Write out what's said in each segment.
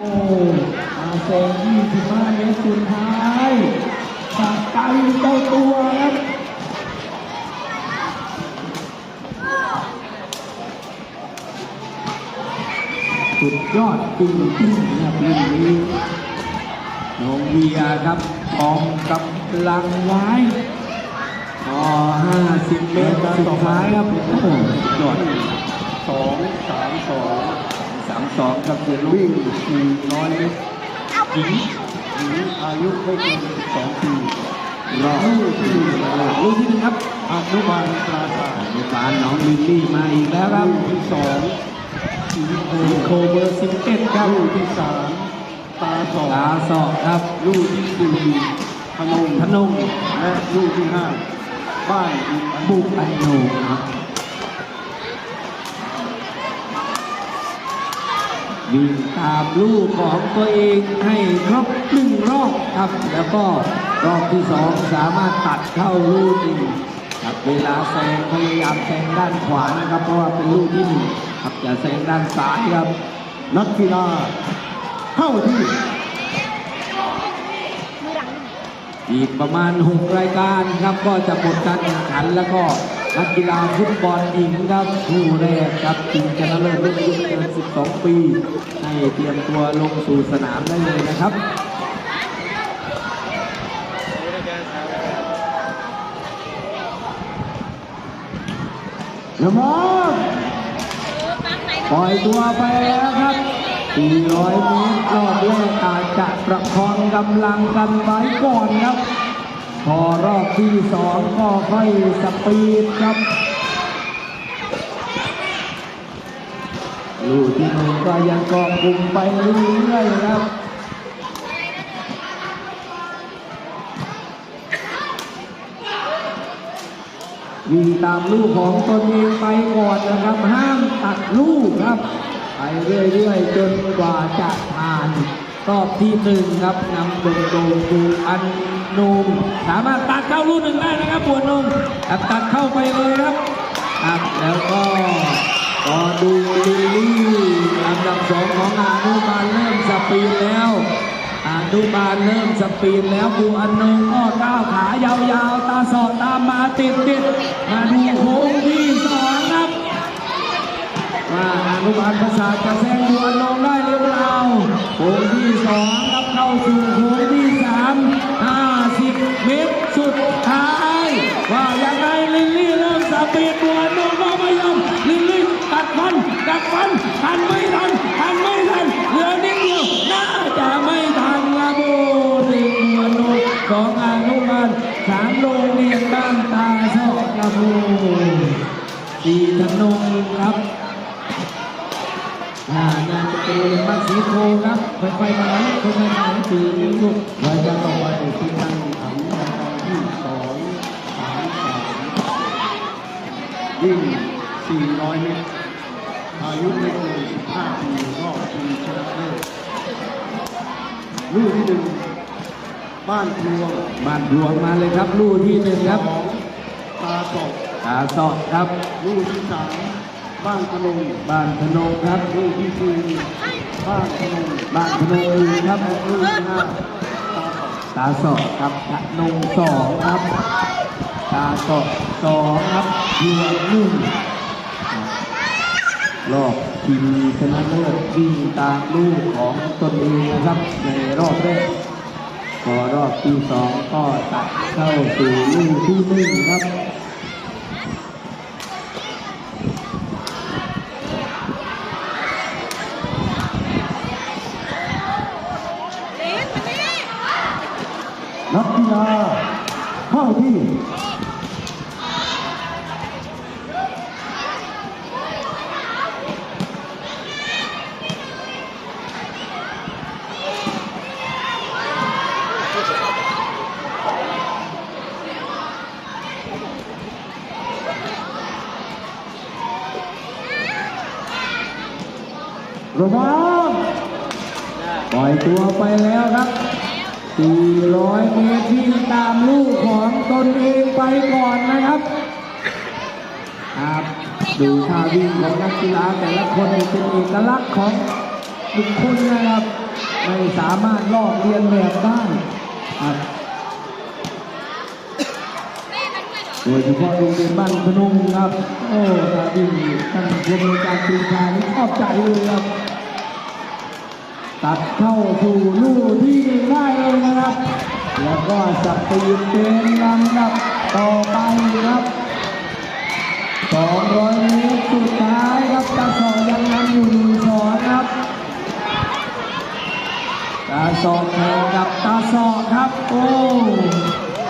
โอ้อาเซน25เมตรสุดท้ายจากไกลเจ้าตัวครับสุดยอดจริงๆครับรุ่นนี้น้องเวียครับกองกำลังไว้พอ50เมตรสุดท้ายครับโอ้โหสุดยอดสองสามสอง สามสองครับเดี๋ยวลูวิ่งสี่ร้อยเมตรหญิงหญิงอายุไม่เกินสองปีรอลูกที่หนึ่งลูกที่หนึ่งครับอนุบาลปราสาทอนุบาลน้องลิลลี่มาอีกแล้วครับลูกที่สองสีโคโคเบอร์11ครับลูกที่สามตาสองตาสอกครับ ลูกที่สี่พนมพนงและลูกที่ห้าบ้านอินอันบุกอันโนครับ วิ่งตามลูกของตัวเองให้ครบหนึ่งรอบครับ แล้วก็รอบที่สองสามารถตัดเข้าลูกหนึ่งครับเวลาแซงพยายามแซงด้านขวานะครับ เพราะว่าเป็นลูกที่หนึ่งครับอย่าแซงด้านซ้ายครับนักกีฬาเข้าที่อีกประมาณ 6 รายการครับก็จะหมดการแข่งขันแล้วก็ นักกีฬาฟุตบอลหญิงครับคู่แรกครับชิงชนะเลิศรุ่นอายุเกิน 12 ปี ให้เตรียมตัวลงสู่สนามได้เลยนะครับยมอนปล่อยตัวไปแล้วครับ 400 เมตรรอบแรกอาจจะประคองกำลังกันไว้ก่อนครับ พอรอบที่สองก็ค่อยสปีดครับลูกที่หนึ่งก็ยังกาะกลุ่มไปเรื่อยๆครับวิ่งตามลูกของตนเองไปก่อนนะครับ ห้ามตัดลูกครับ ไปเรื่อยๆ จนกว่าจะผ่านรอบที่หนึ่งครับนำโดงโดงดูอัน นุมสามารถตัดเข้าลูกหนึ่งได้นะครับปวดนมครับตัดเข้าไปเลยครับครับแล้วก็ก็ดูลิลี่อันดับสองของอานุบาลเริ่มสปีดแล้วอานุบาลเริ่มสปีดแล้วบูอันนงก็ก้าวขายาวๆ ตาสอดตามมาติดติดๆมาดูโค้งที่สองครับว่าอนุบาลประสาทจะแซงดวนลงได้ สามโรงเรียนบ้านตาชอบครับโอ้สีธนงครับอ่างานจะเป็นโรงเรียนบ้านสีโคครับค่อยๆมาแล้วค่อยๆมาแล้วลูกรายการต่อไปคือการแข่งขันรายการที่สองสามสามวิ่งสี่ร้อยเมตรอายุไม่เกินสิบห้าปีรอบชิงชนะเลิศลูกที่หนึ่ง บ้านพลวงบ้านดวงมาเลยครับลูกที่หนึ่งครับสองตาตกตาสอดครับลูกที่สามบ้านพนมบ้านพนงครับลูกที่สี่บ้านพนมบ้านพนงครับและลูกที่ห้าตาตกตาสอดครับพนงสองครับตาสอดสองครับดวงหนึ่งรอบทีมชนะเลิศวิ่งตามลูกของตนเองนะครับในรอบแรก พอรอบที่สองก็ตัดเข้าสู่ลูกที่หนึ่งครับ นักกีฬาเข้าที่ ระวังปล่อยตัวไปแล้วครับ 400 เมตรที่ตามลูกของตนเองไปก่อนนะครับครับดูท่าวิ่งของนักกีฬาแต่ละคนเป็นเอกลักษณ์ของบุคคลนะครับ ไม่สามารถลอกเลียนแบบได้ครับโดยเฉพาะโรงเรียนบ้านพนมครับ โอ้ตาดีท่านผู้อำนวยการปรีชานี่ชอบใจเลยครับ ตัดเข้าสู่ลูกที่หนึ่งได้เลยนะครับ แล้วก็สปีดเป็นลำดับต่อไปครับ200เมตรสุดท้ายครับตาสองยังนำอยู่หนึ่งสองครับตาสองแข่งกับตาสองครับโอ้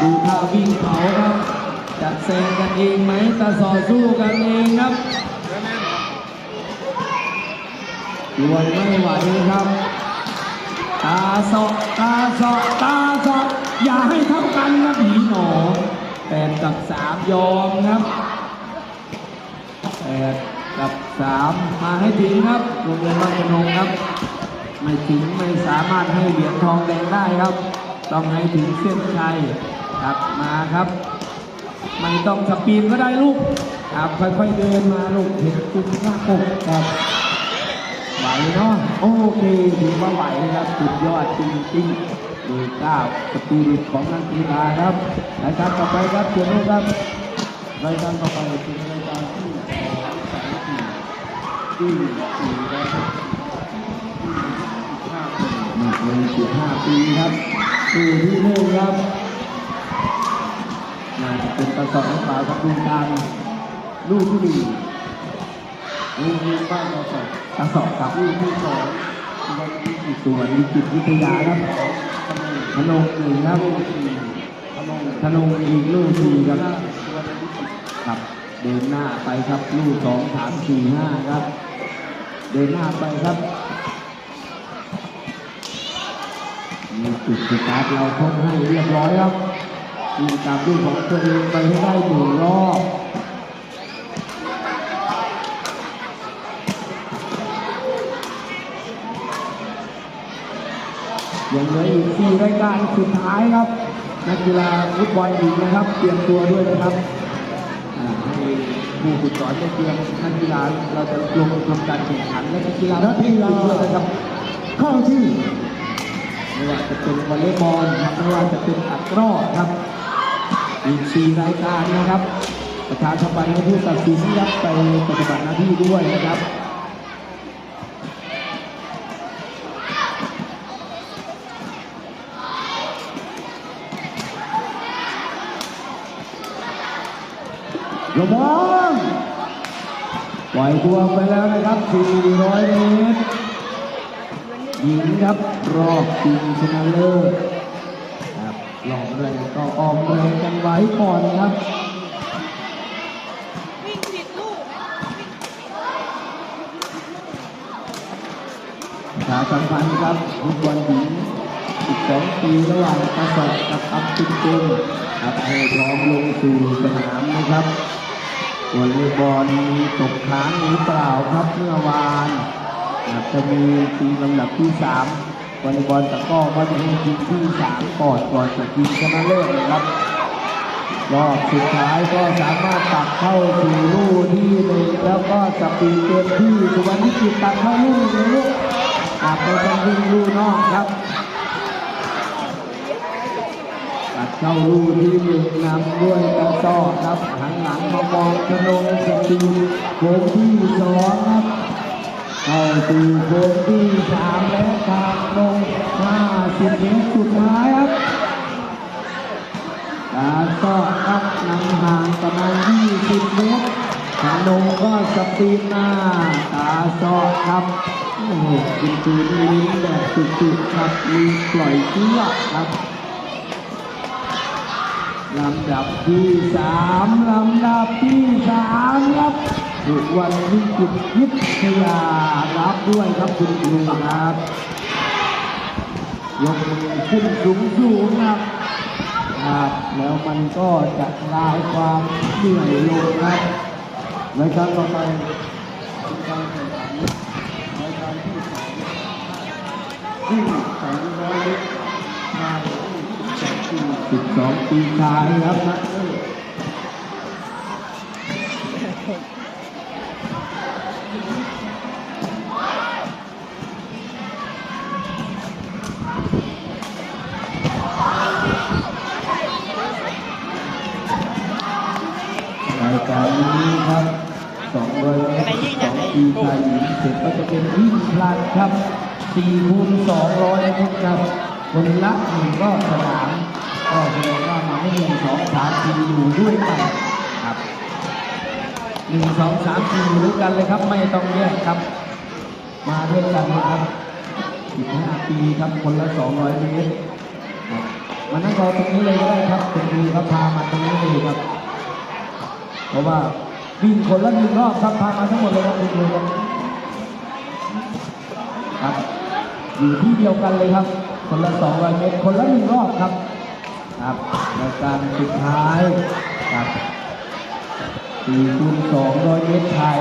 ดูท่าวิ่งเขาครับจะแซงกันเองไหมตาสอสู้กันเองครับดวนไม่ไหวครับ ตาสอกตาสอกตาสอกอย่าให้เท่ากันครับผีหนอแปดกับสามยอมครับแปดกับสามมาให้ถึงครับโรงเรียนบ้านพนงครับ ไม่ถึงไม่สามารถให้เหรียญทองแดงได้ครับ ต้องให้ถึงเส้นชัยครับมาครับไม่ต้องสปีดก็ได้ลูกครับค่อยๆเดินมาลูกเห็นคุณค่าปกครับ เนาะโอเคถือว่าไหวนะครับสุดยอดจริงๆดูก้าวสปีริตของนักกีฬาครับรายการต่อไปครับเชิญลูกครับรายการต่อไปเป็นรายการที่สองสามสี่ที่สี่และที่ห้าหนักเลยสิบห้าปีครับปีที่หนึ่งครับน่าจะเป็นประสบการณ์ครับดูการลูกที่ดีโรง เรียนบ้านเราสองประสอบกับลูกที่สองวันที่สิบส่วนวิจิตวิทยาครับพนงหนึ่งครับลูกสี่พนมธนงอีกลูกสี่ครับครับเดินหน้าไปครับลูกสองสามสี่ห้าครับ เดินหน้าไปครับมีจุดสตาร์ทเราทดให้เรียบร้อยครับยิงตามลูกของตัวเองไปให้ได้หนึ่งรอบ ยังเหลืออีกสี่รายการสุดท้ายครับนักกีฬาฟุตบอลหญิงนะครับ เตรียมตัวด้วยนะครับอ่าให้ผู้ฝึกสอนได้เตรียมนักกีฬาเราจะลงทำการแข่งขันและนักกีฬานักกีฬาด้วยนะครับเข้าที่ไม่ว่าจะเป็นวอลเลย์บอลครับไม่ว่าจะเป็นอัดรอบครับอีกสี่รายการนะครับ ประชาสัมพันธ์ให้ผู้ตัดสินครับไปปฏิบัติหน้าที่ด้วยนะครับ ระวังปล่อยตัวไปแล้วนะครับ 400 เมตรหญิงครับรอบชิงชนะเลิศครับลองแรงก็ออมแรงกันไว้ก่อนครับวิ่งผิดลูกประชาสัมพันธ์ครับฟุตบอลหญิง12 ปีระหว่างกระสอบกับอัพตินเกครับให้พร้อมลงสู่สนามนะครับ วอลเลย์บอลมีตกค้างหรือเปล่าครับเมื่อวานอาจจะมีทีมลำดับที่3วอลเลย์บอลตะก้อก็จะให้ทีมที่3ก่อนก่อนจะทีมชนะเลิศนะครับรอบสุดท้ายก็สามารถตัดเข้าสู่ลูกที่หนึ่งแล้วก็สปีเต็มที่สุวรรณวิจิตตัดเข้าลูกนึงลูกอาจไปทางวิ่งลูกนอกครับ ตัด เข้าลูกที่หนึ่งนำด้วยกระสอครับหันหลังมามองชนงสปีโค้งที่สองครับเข้าสู่โค้งที่สามและทางลงห้าสิบเมตรสุดท้ายครับตาก็ครับนำห่างประมาณ20เมตรขนงก็สปีหน้าตาซอกครับโอ้โหคุณตูนี่ลิ้นแบบสุดๆครับมีปล่อยเชือกครับ ลำดับที่สามลำดับที่สามครับทุกวันวิจิตรวิทยารับด้วยครับคุณครูครับยกมือขึ้นสูงสูงๆครับครับแล้วมันก็จะคลายความเหนื่อยลงครับรายการต่อไปเป็นการแข่งขันรายการที่สองวิ่งสองร้อยเมตรชาย 12 ปีชายครับรายการนี้ครับ2ร้อยเมตร2ปีชายหญิงเสร็จก็จะเป็นวิ่งพลัดครับ4คูณ2ร้อยครับคนละหนึ่งก็บสนาม ก็แสดงว่ามาไม่หนึ่งสองสามสี่อยู่ด้วยกันครับหนึ่งสองสามสี่อยู่ด้วยกันเลยครับ ไม่ต้องแยกครับ มาด้วยกันนะครับ15ปีครับคนละ200เมตรมานั่งรอตรงนี้เลยก็ได้ครับคุณดีครับพามาตรงนี้เลยครับ เพราะว่าวิ่งคนละหนึ่งรอบครับพามาทั้งหมดเลยครับคุณดูครับครับอยู่ที่เดียวกันเลยครับ คนละ200เมตร คนละหนึ่งรอบครับ ครับรายการสุดท้ายครับ4คูณ200เมตรชาย